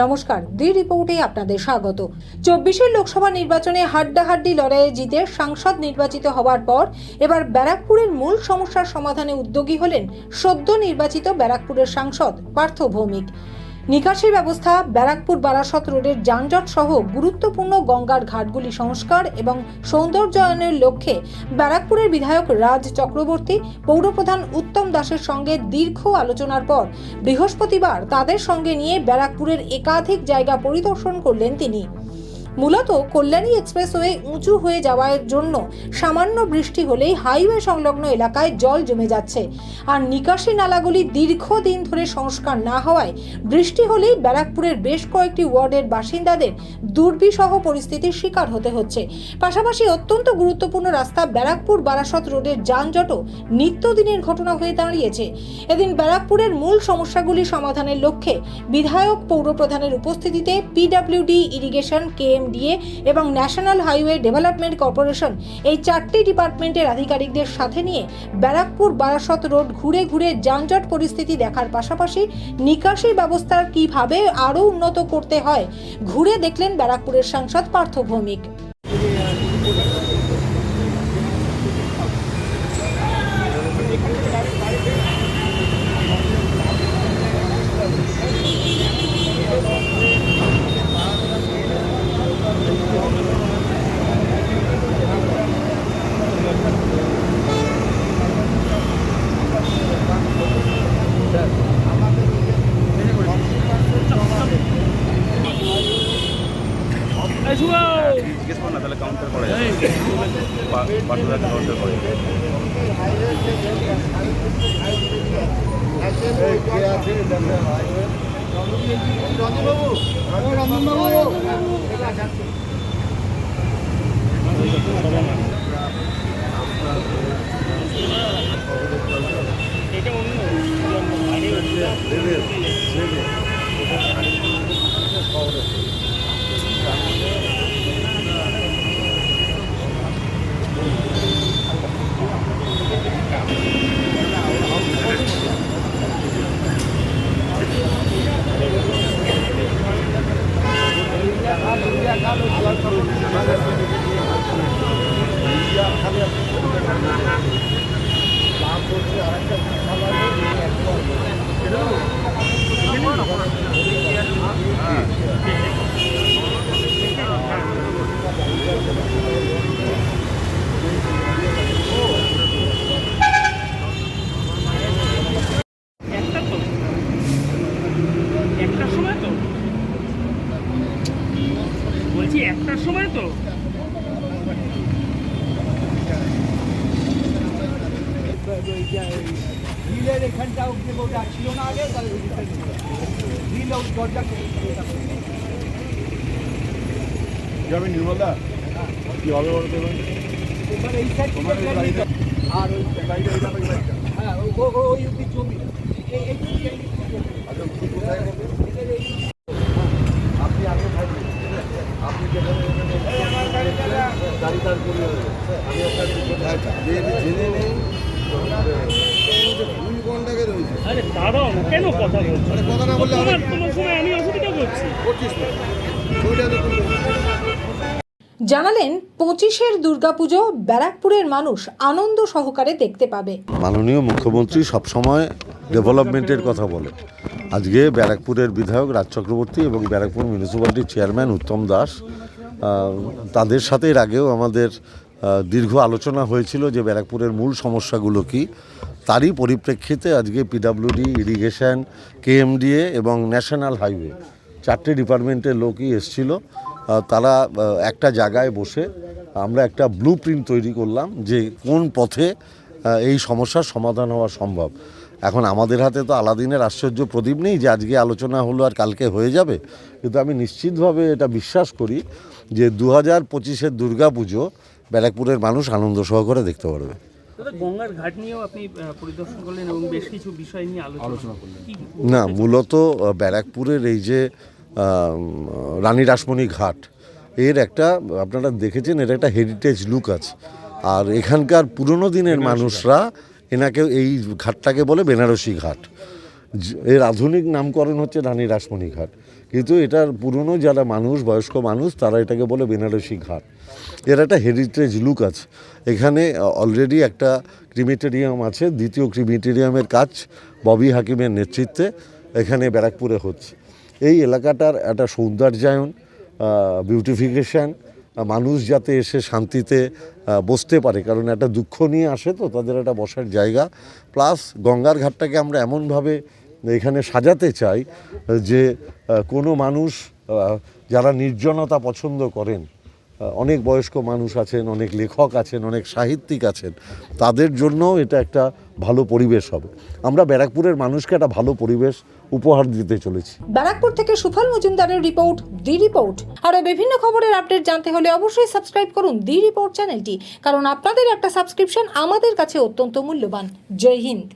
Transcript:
নমস্কার দি রিপোর্টে আপনাদের স্বাগত। চব্বিশের লোকসভা নির্বাচনে হাড্ডাহাড্ডি লড়াইয়ে জিতে সাংসদ নির্বাচিত হওয়ার পর এবার ব্যারাকপুরের মূল সমস্যার সমাধানে উদ্যোগী হলেন সদ্য নির্বাচিত ব্যারাকপুরের সাংসদ পার্থ ভৌমিক। নিকাশি ব্যবস্থা, ব্যারাকপুর বারাসত রোডের যানজট সহ গুরুত্বপূর্ণ গঙ্গার ঘাটগুলি সংস্কার এবং সৌন্দর্যায়নের লক্ষ্যে ব্যারাকপুরের বিধায়ক রাজ চক্রবর্তী, পৌরপ্রধান উত্তম দাসের সঙ্গে দীর্ঘ আলোচনার পর বৃহস্পতিবার তাদের সঙ্গে নিয়ে ব্যারাকপুরের একাধিক জায়গা পরিদর্শন করলেন তিনি। মূলত কল্যাণী এক্সপ্রেসওয়ে উঁচু হয়ে যাওয়ার জন্য সামান্য বৃষ্টি হলেই হাইওয়ে সংলগ্ন এলাকায় জল জমে যাচ্ছে। আর নিকাশি নালাগুলি দীর্ঘদিন ধরে সংস্কার না হওয়ায় বৃষ্টি হলেই ব্যারাকপুরের বেশ কয়েকটি ওয়ার্ডের বাসিন্দাদের দুর্বিসহ পরিস্থিতির শিকার হতে হচ্ছে। পাশাপাশি অত্যন্ত গুরুত্বপূর্ণ রাস্তা ব্যারাকপুর বারাসত রোডের যানজটও নিত্যদিনের ঘটনা হয়ে দাঁড়িয়েছে। এদিন ব্যারাকপুরের মূল সমস্যাগুলি সমাধানের লক্ষ্যে বিধায়ক পৌরপ্রধানের উপস্থিতিতে পিডব্লিউডি ইরিগেশন কেএমডিএ এবং ন্যাশনাল হাইওয়ে ডেভেলপমেন্ট কর্পোরেশন এই চারটি ডিপার্টমেন্টের আধিকারিকদের সাথে নিয়ে ব্যারাকপুর বারাসত রোড ঘুরে ঘুরে যানজট পরিস্থিতি দেখার পাশাপাশি নিকাশি ব্যবস্থার কীভাবে আরও উন্নত করতে হয়, ঘুরে দেখলেন ব্যারাকপুরের সাংসদ পার্থ ভৌমিক। জিজ্ঞেস করো না তাহলে কাউন্টার করা যাবে। কাউন্টার করা যাবে। একটা তো একটার সময় তো বলছি একটার সময় তো রিলের এখানটা অব্দি ওটা ছিল না আগে তাহলে রিল দরজা যাবে নির্মলদা কি হবে সাইড থেকে আর ওই হ্যাঁ ওই জমি। এই- আপনি আগে থাকবেন। আপনি যেখানে গাড়ি দাঁড় করিয়ে আমি আপনাকে জেনে নেই দুই ঘন্টাকে রয়েছে আরে দাঁড়াও না কেন কথা বলছো? কথা না বললে তোমার তোমার সময় আমি অসুবিধা করছি। করছিস তো ছবিটা তো তুলতে জানালেন পঁচিশের দুর্গাপুজো ব্যারাকপুরের মানুষ আনন্দ সহকারে দেখতে পাবে। মাননীয় মুখ্যমন্ত্রী সবসময় ডেভেলপমেন্টের কথা বলে। আজকে ব্যারাকপুরের বিধায়ক রাজ চক্রবর্তী এবং ব্যারাকপুর মিউনিসিপ্যালিটির চেয়ারম্যান উত্তম দাস তাদের সাথে এর আগেও আমাদের দীর্ঘ আলোচনা হয়েছিল যে ব্যারাকপুরের মূল সমস্যাগুলো কি। তারই পরিপ্রেক্ষিতে আজকে পিডাব্লিউডি ইরিগেশন কেএমডিএ এবং ন্যাশনাল হাইওয়ে চারটে ডিপার্টমেন্টের লোকই এসছিল। তারা একটা জায়গায় বসে আমরা একটা ব্লু প্রিন্ট তৈরি করলাম যে কোন পথে এই সমস্যার সমাধান হওয়া সম্ভব। এখন আমাদের হাতে তো আলাদিনের আশ্চর্য প্রদীপ নেই যে আজকে আলোচনা হলো আর কালকে হয়ে যাবে। কিন্তু আমি নিশ্চিতভাবে এটা বিশ্বাস করি যে দু হাজার পঁচিশের দুর্গা পুজো ব্যারাকপুরের মানুষ আনন্দ সহকারে দেখতে পারবে। গঙ্গার ঘাট নিয়েও আপনি পরিদর্শন করলেন এবং বেশ কিছু বিষয় নিয়ে আলোচনা করলেন। না মূলত ব্যারাকপুরের এই যে রানী রাসমণি ঘাট এর একটা আপনারা দেখেছেন এর একটা হেরিটেজ লুক আছে। আর এখানকার পুরনো দিনের মানুষরা এনাকে এই ঘাটটাকে বলে বেনারসি ঘাট। এর আধুনিক নামকরণ হচ্ছে রানী রাসমণি ঘাট। কিন্তু এটার পুরনো যারা মানুষ, বয়স্ক মানুষ, তারা এটাকে বলে বেনারসি ঘাট। এর একটা হেরিটেজ লুক আছে। এখানে অলরেডি একটা ক্রিমিটেরিয়াম আছে, দ্বিতীয় ক্রিমিটেরিয়ামের কাজ ববি হাকিমের নেতৃত্বে এখানে ব্যারাকপুরে হচ্ছে। এই এলাকাটার একটা সৌন্দর্যায়ন বিউটিফিকেশান মানুষ যাতে এসে শান্তিতে বসতে পারে, কারণ একটা দুঃখ নিয়ে আসে তো, তাদের একটা বসার জায়গা। প্লাস গঙ্গার ঘাটটাকে আমরা এমনভাবে এখানে সাজাতে চাই যে কোনো মানুষ যারা নির্জনতা পছন্দ করেন অনেক বয়স্ক মানুষ আছেন, অনেক লেখক আছেন, অনেক সাহিত্যিক আছেন, তাদের জন্য এটা একটা ভালো পরিবেশ হবে। আমরা ব্যারাকপুরের মানুষকে একটা ভালো পরিবেশ উপহার দিতে চলেছি। ব্যারাকপুর থেকে সুফল মজুমদারের রিপোর্ট দি রিপোর্ট। আরও বিভিন্ন খবরের আপডেট জানতে হলে অবশ্যই সাবস্ক্রাইব করুন দি রিপোর্ট চ্যানেলটি, কারণ আপনাদের একটা সাবস্ক্রিপশন আমাদের কাছে অত্যন্ত মূল্যবান। জয় হিন্দ।